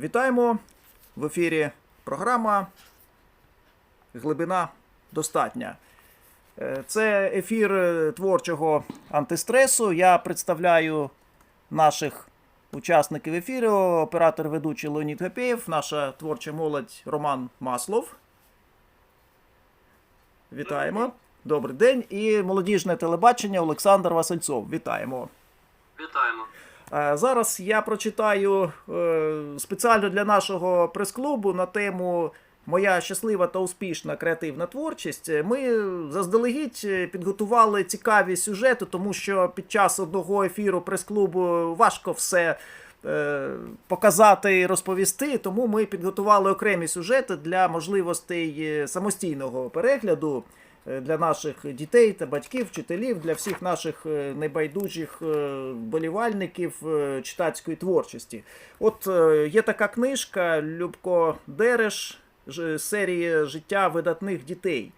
Вітаємо в ефірі програма Глибина достатня. Е, Це ефір е, творчого антистресу. Я представляю наших учасників ефіру, оператор ведучий Леонід Гапєєв, наша творча молодь Роман Маслов. Вітаємо. Добрий день. І молодіжне телебачення Олександр Васильцов. Вітаємо. Вітаємо. Е, Зараз я прочитаю е, спеціально для нашого прес-клубу на тему Моя щаслива та успішна креативна творчість. Ми заздалегідь е, підготували цікаві сюжети, тому що під час одного ефіру прес-клубу важко все е, показати і розповісти. Тому ми підготували окремі сюжети для можливостей е, самостійного перегляду е, для наших дітей та батьків, вчителів, для всіх наших е, небайдужих е, вболівальників е, читацької творчості. От е, є така книжка Любко Дереш серії життя видатних дітей.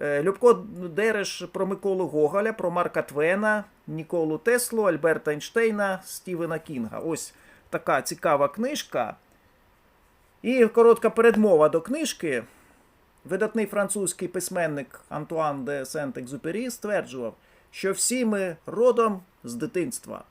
Е, Любко Дереш про Миколу Гоголя, про Марка Твена, Ніколу Теслу, Альберта Ейнштейна, Стівена Кінга. Ось така цікава книжка. І коротка передмова до книжки. Видатний французький письменник Антуан де Сент-Екзюпері стверджував, що всі ми родом з дитинства.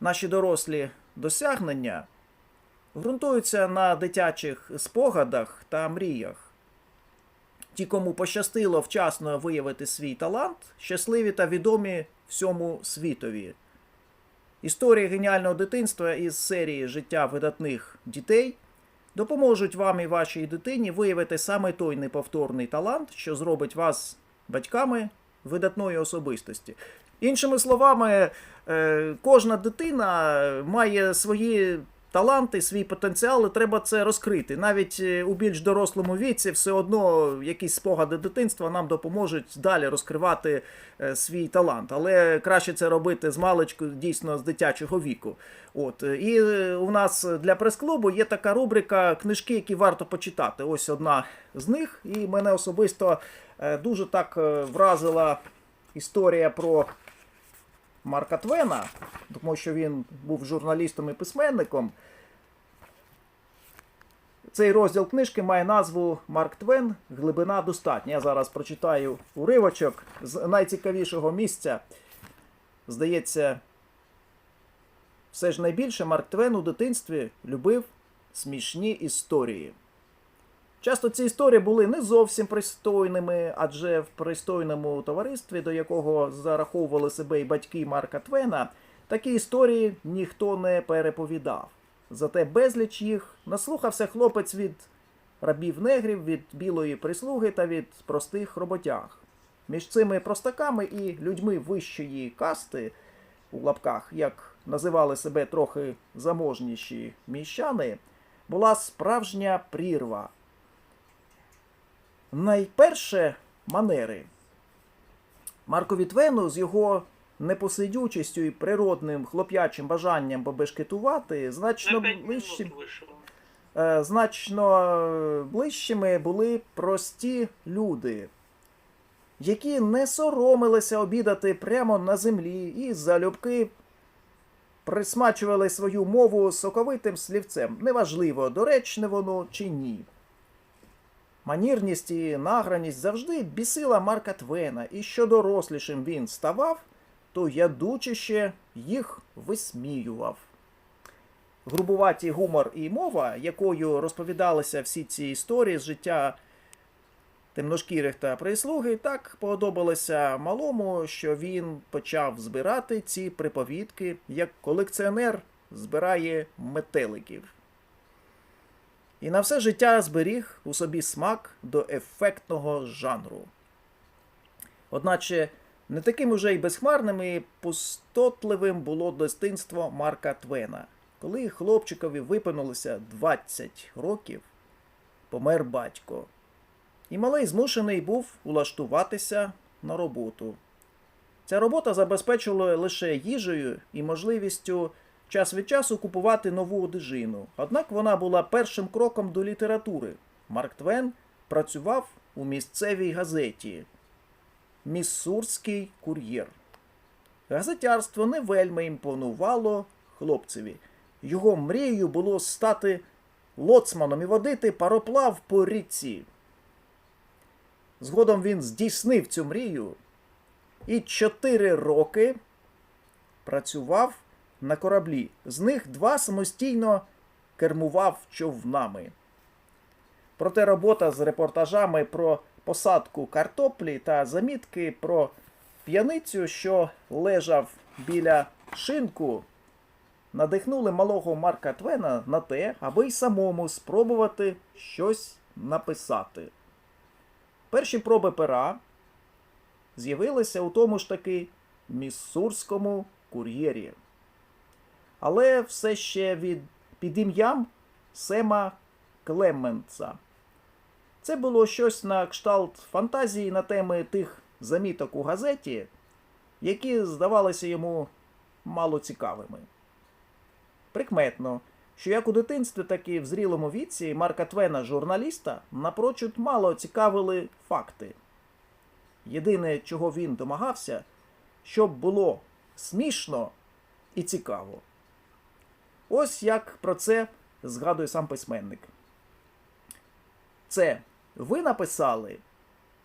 Наші дорослі досягнення ґрунтуються на дитячих спогадах та мріях. Ті, кому пощастило вчасно виявити свій талант, щасливі та відомі всьому світові. Історії геніального дитинства із серії життя видатних дітей допоможуть вам і вашій дитині виявити саме той неповторний талант, що зробить вас батьками видатної особистості. Іншими словами, е, кожна дитина має свої таланти, свій потенціал, і треба це розкрити. Навіть е, у більш дорослому віці все одно якісь спогади дитинства нам допоможуть далі розкривати е, свій талант. Але краще це робити з маличку, дійсно з дитячого віку. От е, і у нас для прес-клубу є така рубрика книжки, які варто почитати. Ось одна з них, і мене особисто дуже так вразила історія про Марка Твена, тому що він був журналістом і письменником. Цей розділ книжки має назву Марк Твен Глибина достатня. Я зараз прочитаю уривочок з найцікавішого місця. Здається, все ж найбільше Марк Твен у дитинстві любив смішні історії. Часто ці історії були не зовсім пристойними, адже в пристойному товаристві, до якого зараховували себе і батьки Марка Твена, такі історії ніхто не переповідав. Зате безліч їх наслухався хлопець від рабів негрів, від білої прислуги та від простих роботяг. Між цими простаками і людьми вищої касти, у лапках, як називали себе трохи заможніші міщани, була справжня прірва. Найперше манери. Маркові Твену з його непосидючістю і природним хлоп'ячим бажанням побешкетувати значно На 5 ближчим, е, значно ближчими були прості люди, які не соромилися обідати прямо на землі і залюбки присмачували свою мову соковитим слівцем. Неважливо, доречне воно чи ні. Манірність і награність завжди бісила Марка Твена, і що дорослішим він ставав, то ядучіше їх висміював. Грубуваті гумор і мова, якою розповідалися всі ці історії з життя темношкірих та прислуги, так подобалося малому, що він почав збирати ці приповідки, як колекціонер збирає метеликів. І на все життя зберіг у собі смак до ефектного жанру. Одначе не таким уже й безхмарним і пустотливим було дитинство Марка Твена. Коли хлопчикові виповнилося 20 років, помер батько. І малий змушений був улаштуватися на роботу. Ця робота забезпечувала лише їжею і можливістю час від часу купувати нову одежину. Однак вона була першим кроком до літератури. Марк Твен працював у місцевій газеті Міссурський кур'єр. Газетярство не вельми імпонувало хлопцеві. його мрією було стати лоцманом і водити пароплав по річці. Згодом він здійснив цю мрію і чотири роки працював на кораблі. З них два самостійно кермував човнами. Проте робота з репортажами про посадку картоплі та замітки про п'яницю, що лежав біля шинку, надихнули малого Марка Твена на те, аби й самому спробувати щось написати. Перші проби пера з'явилися у тому ж таки міссурському кур'єрі. Але все ще від, під ім'ям Сема Клеменца. Це було щось на кшталт фантазії на теми тих заміток у газеті, які здавалися йому мало цікавими. Прикметно, що як у дитинстві, так і в зрілому віці Марка Твена, журналіста, напрочуд мало цікавили факти. Єдине, чого він домагався, щоб було смішно і цікаво. Ось як про це згадує сам письменник. Це ви написали?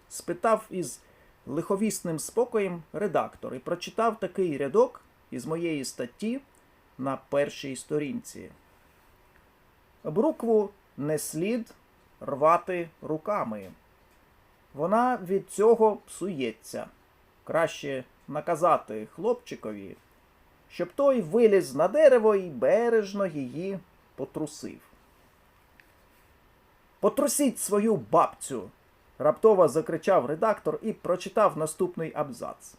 спитав із лиховісним спокоєм редактор і прочитав такий рядок із моєї статті на першій сторінці. Брукву не слід рвати руками. Вона від цього псується. Краще наказати хлопчикові, щоб той виліз на дерево і бережно її потрусив. Потрусіть свою бабцю. раптово закричав редактор і прочитав наступний абзац.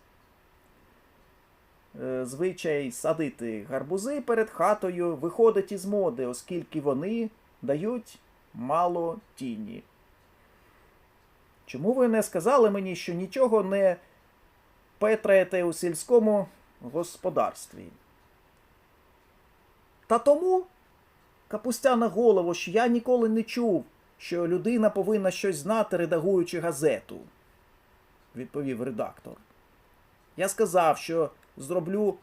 Е, Звичай садити гарбузи перед хатою виходить із моди, оскільки вони дають мало тіні. Чому ви не сказали мені, що нічого не петраєте у сільському господарстві? Та тому, капустя на голову, що я ніколи не чув, що людина повинна щось знати, редагуючи газету, відповів редактор. Я сказав, що зроблю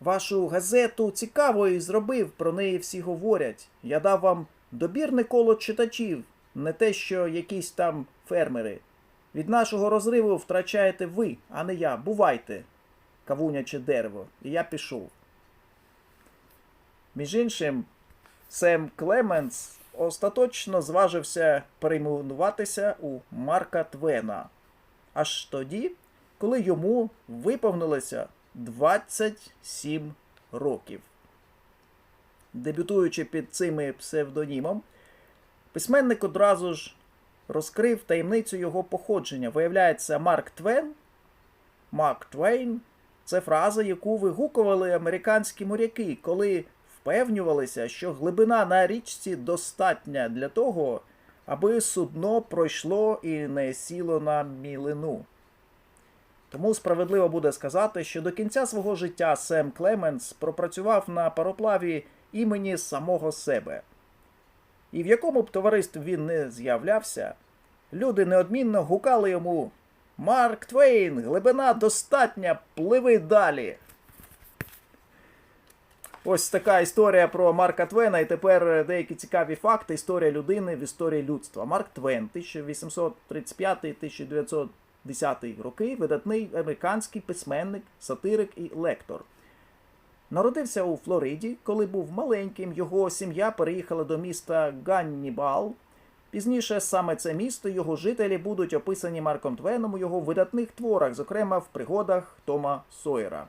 вашу газету цікавою і зробив, про неї всі говорять. Я дав вам добірне коло читачів, не те, що якісь там фермери. Від нашого розриву втрачаєте ви, а не я. Бувайте, кавуняче дерево. І я пішов. Між іншим, Сем Клеменс остаточно зважився перейменуватися у Марка Твена. Аж тоді, коли йому виповнилося 27 років. Дебютуючи під цим псевдонімом, письменник одразу ж розкрив таємницю його походження. Виявляється, Марк Твен, Марк Твейн це фраза, яку вигукували американські моряки, коли впевнювалися, що глибина на річці достатня для того, аби судно пройшло і не сіло на мілину. Тому справедливо буде сказати, що до кінця свого життя Сем Клеменс пропрацював на пароплаві імені самого себе. І в якому б товаристві він не з'являвся, люди неодмінно гукали йому Марк Твейн, глибина достатня, пливи далі. Ось така історія про Марка Твена, і тепер деякі цікаві факти. Історія людини в історії людства. Марк Твен, 1835-1910 роки, видатний американський письменник, сатирик і лектор. Народився у Флориді, коли був маленьким, його сім'я переїхала до міста Ганнібал. Пізніше саме це місто, його жителі будуть описані Марком Твеном у його видатних творах, зокрема в пригодах Тома Сойера.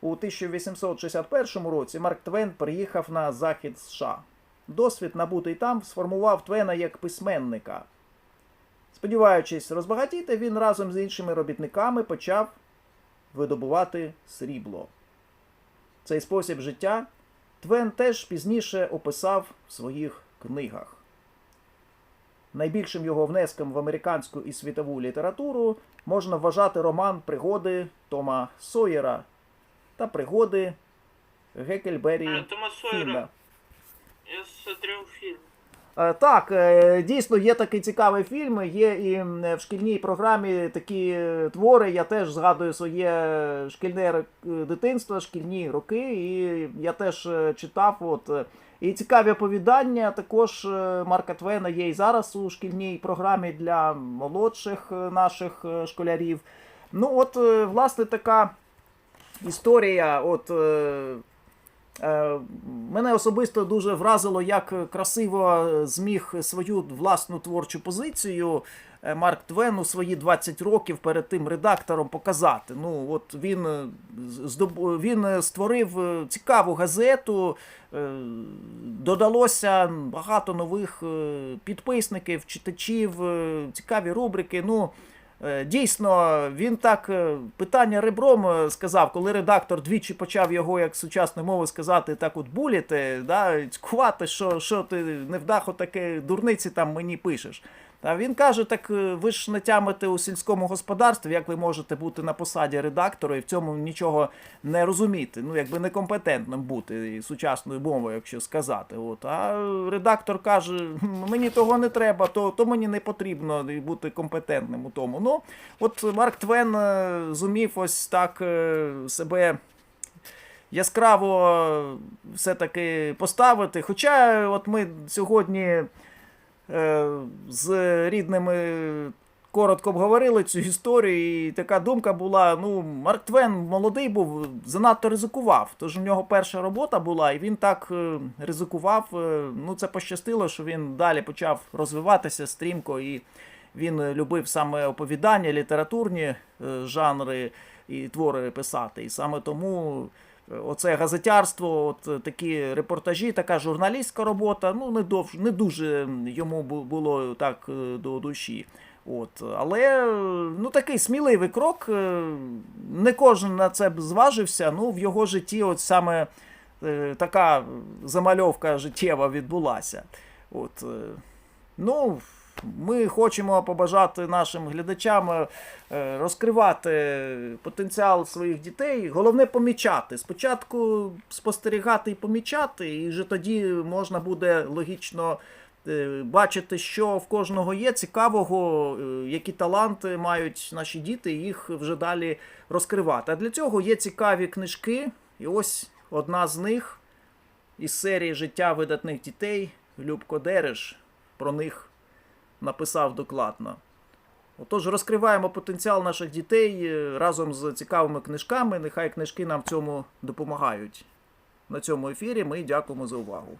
У 1861 році Марк Твен приїхав на захід США. Досвід, набутий там, сформував Твена як письменника. Сподіваючись розбагатіти, він разом з іншими робітниками почав видобувати срібло. Цей спосіб життя Твен теж пізніше описав в своїх книгах. Найбільшим його внеском в американську і світову літературу можна вважати роман Пригоди Тома Сойера та пригоди Гекельбері Тома Сойера. Фінна. Я смотрел фильм. Е, Так, е, дійсно є такий цікавий фільм. Є і в шкільній програмі такі е, твори. Я теж згадую своє шкільне дитинство, шкільні роки, і я теж читав. От і цікаві оповідання також е, Марка Твена є і зараз у шкільній програмі для молодших е, наших е, школярів. Ну, от, власне, така історія. От, Мене особисто дуже вразило, як красиво зміг свою власну творчу позицію е, Марк Твен у свої 20 років перед тим редактором показати. Ну, от він, е, він е, створив е, цікаву газету, е, додалося багато нових е, підписників, читачів, е, цікаві рубрики. Ну, Е, Дійсно, він так е, питання ребром е, сказав, коли редактор двічі почав його, як сучасною мовою сказати, так от буліти, да, цькувати, що, що ти невдахо таке дурниці там мені пишеш. А він каже: так е, ви ж не тямите у сільському господарстві, як ви можете бути на посаді редактора і в цьому нічого не розуміти. Ну, якби некомпетентним бути сучасною мовою, якщо сказати. От. А редактор каже: «М, мені того не треба, то, то мені не потрібно бути компетентним у тому. Ну, от Марк Твен е, зумів ось так е, себе яскраво все-таки поставити. Хоча от ми сьогодні з рідними коротко обговорили цю історію, і така думка була: ну, Марк Твен молодий був, занадто ризикував. Тож у нього перша робота була, і він так е, ризикував. е, Ну, це пощастило, що він далі почав розвиватися стрімко, і він е, любив саме оповідання, літературні е, жанри і твори писати. І саме тому. Оце газетярство, от е, такі репортажі, така журналістська робота. Ну, не довж, не дуже йому було так е, до душі. От, але е, ну такий сміливий крок. Не кожен на це б зважився. Ну, в його житті, от саме така замальовка життєва відбулася. От, ну, ми хочемо побажати нашим глядачам е, розкривати потенціал своїх дітей. Головне помічати. Спочатку спостерігати і помічати, і вже тоді можна буде логічно е, бачити, що в кожного є цікавого, е, які таланти мають наші діти, і їх вже далі розкривати. А для цього є цікаві книжки, і ось одна з них із серії Життя видатних дітей Любко Дереш про них написав докладно. Отож, розкриваємо потенціал наших дітей е, разом з цікавими книжками. Нехай книжки нам в цьому допомагають. На цьому ефірі ми дякуємо за увагу.